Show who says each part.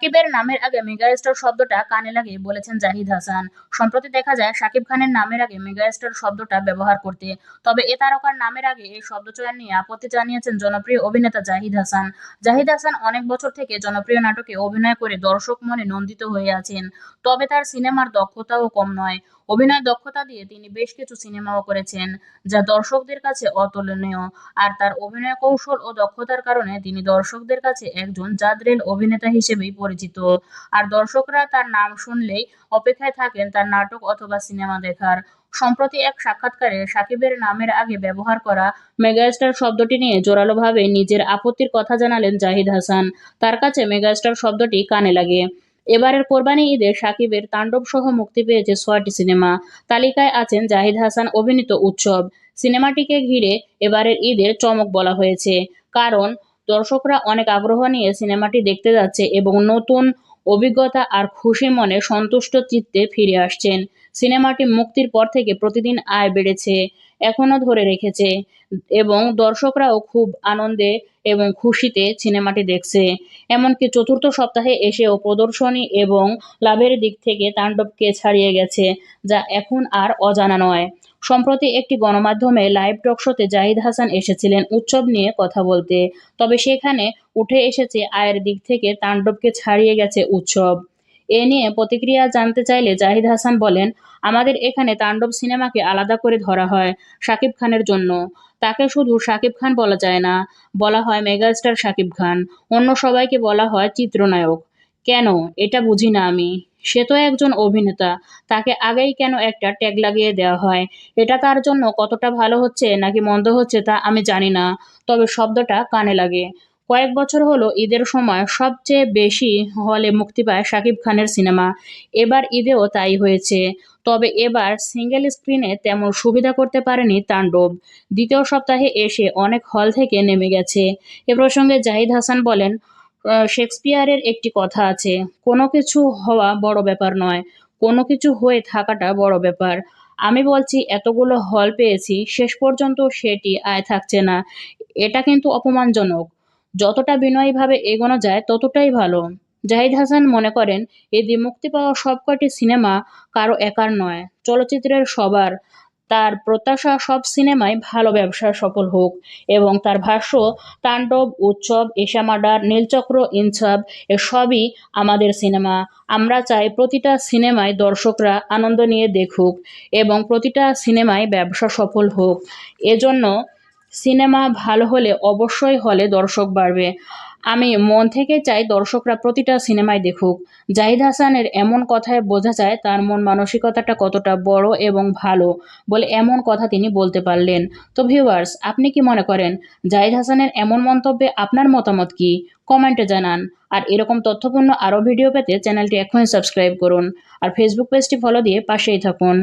Speaker 1: সাকিবের নামের আগে মেগাস্টার শব্দটা কানে লাগে বলেছেন জাহিদ হাসান। সম্প্রতি দেখা যায়, সাকিব খানের নামের আগে মেগাস্টার শব্দটা ব্যবহার করতে। তবে এ তারকার নামের আগে এই শব্দ চয়ন নিয়ে আপত্তি জানিয়েছেন জনপ্রিয় অভিনেতা জাহিদ হাসান। জাহিদ হাসান অনেক বছর থেকে জনপ্রিয় নাটকে অভিনয় করে দর্শক মনে নন্দিত হয়ে আছেন। তবে তার সিনেমার দক্ষতাও কম নয়। অভিনয় দক্ষতা দিয়ে তিনি বেশ কিছু সিনেমাও করেছেন, যা দর্শকদের কাছে অতুলনীয়। আর তার অভিনয় কৌশল ও দক্ষতার কারণে তিনি দর্শকদের কাছে একজন জাদরেল অভিনেতা হিসেবেই পরিচিত। আর দর্শকরা তার নাম শুনলেই অপেক্ষায় থাকেন তার নাটক অথবা সিনেমা দেখার। সম্প্রতি এক সাক্ষাৎকারে সাকিবের নামের আগে ব্যবহার করা মেগাস্টার শব্দটি নিয়ে জোরালোভাবে নিজের আপত্তির কথা জানালেন জাহিদ হাসান। তার কাছে মেগাস্টার শব্দটি কানে লাগে। এবারের কোরবানি ঈদে সাকিবের তাণ্ডব সহ মুক্তি পেয়েছে ছয়টি সিনেমা। তালিকায় আছেন জাহিদ হাসান অভিনীত উৎসব। সিনেমাটিকে ঘিরে এবারের ঈদের চমক বলা হয়েছে। কারণ দর্শকরা অনেক আগ্রহ নিয়ে সিনেমাটি দেখতে যাচ্ছে এবং নতুন অভিজ্ঞতা আর খুশি মনে সন্তুষ্ট চিত্তে ফিরে আসছেন। সিনেমাটি মুক্তির পর থেকে প্রতিদিন আয় বেড়েছে এখনও ধরে রেখেছে এবং দর্শকরাও খুব আনন্দে এবং খুশিতে সিনেমাটি দেখছে। এমনকি চতুর্থ সপ্তাহে এসেও প্রদর্শনী এবং লাভের দিক থেকে তাণ্ডবকে ছাড়িয়ে গেছে, যা এখন আর অজানা নয়। সম্প্রতি একটি গণমাধ্যমে লাইভ টক শোতে জাহিদ হাসান এসেছিলেন উৎসব নিয়ে কথা বলতে। তবে সেখানে উঠে এসেছে আয়ের দিক থেকে তাণ্ডবকে ছাড়িয়ে গেছে উৎসব। এ নিয়ে প্রতিক্রিয়া জানতে চাইলে জাহিদ হাসান বলেন, আমাদের এখানে তাণ্ডব সিনেমাকে আলাদা করে ধরা হয় শাকিব খানের জন্য। তাকে শুধু শাকিব খান বলা যায় না, বলা হয় মেগাস্টার শাকিব খান। অন্য সবাইকে বলা হয় চিত্রনায়ক। কেন? এটা বুঝি না আমি। সে তো একজন অভিনেতা, তাকে আগেই কেন একটা ট্যাগ লাগিয়ে দেওয়া হয়? এটা তার জন্য কতটা ভালো হচ্ছে নাকি মন্দ হচ্ছে তা আমি জানি না, তবে শব্দটা কানে লাগে। কয়েক বছর হলো ঈদের সময় সবচেয়ে বেশি হলে মুক্তি পায় শাকিব খানের সিনেমা। এবার ঈদেও তাই হয়েছে। তবে এবার সিঙ্গেল স্ক্রিনে তেমন সুবিধা করতে পারেনি তাণ্ডব। দ্বিতীয় সপ্তাহে এসে অনেক হল থেকে নেমে গেছে। এ প্রসঙ্গে জাহিদ হাসান বলেন শেক্সপিয়ারের একটি কথা আছে। কোনো কিছু হওয়া বড় ব্যাপার নয়। কোনো কিছু হয়ে থাকাটা বড় ব্যাপার। আমি বলছি, এতগুলো হল পেয়েছি, শেষ পর্যন্ত সেটি আয় থাকছে না। এটা কিন্তু অপমানজনক। যতটা বিনয়ীভাবে এগোনো যায়, ততটাই ভালো। জাহিদ হাসান মনে করেন এদি মুক্তি পাওয়া সবকটি সিনেমা কারও একার নয়, চলচ্চিত্রের সবার। তার প্রত্যাশা সব সিনেমায় ভালো ব্যবসা সফল হোক এবং তার ভাষ্য, তাণ্ডব, উৎসব এশামাডার নীলচক্র ইনসাব এসবই আমাদের সিনেমা। আমরা চাই প্রতিটা সিনেমায় দর্শকরা আনন্দ নিয়ে দেখুক এবং প্রতিটা সিনেমায় ব্যবসা সফল হোক। এজন্য সিনেমা ভালো হলে অবশ্যই হলে দর্শক বাড়বে। আমি মন থেকে চাই দর্শকরা প্রতিটা সিনেমায় দেখুক। জাহিদ হাসানের এমন কথায় বোঝা যায় তার মন মানসিকতাটা কতটা বড় এবং ভালো বলে এমন কথা তিনি বলতে পারলেন। তো ভিউয়ার্স আপনি কি মনে করেন, জাহিদ হাসানের এমন মন্তব্যে আপনার মতামত কি? কমেন্টে জানান। আর এরকম তথ্যপূর্ণ আরও ভিডিও পেতে চ্যানেলটি এখনই সাবস্ক্রাইব করুন। আর ফেসবুক পেজটি ফলো দিয়ে পাশেই থাকুন।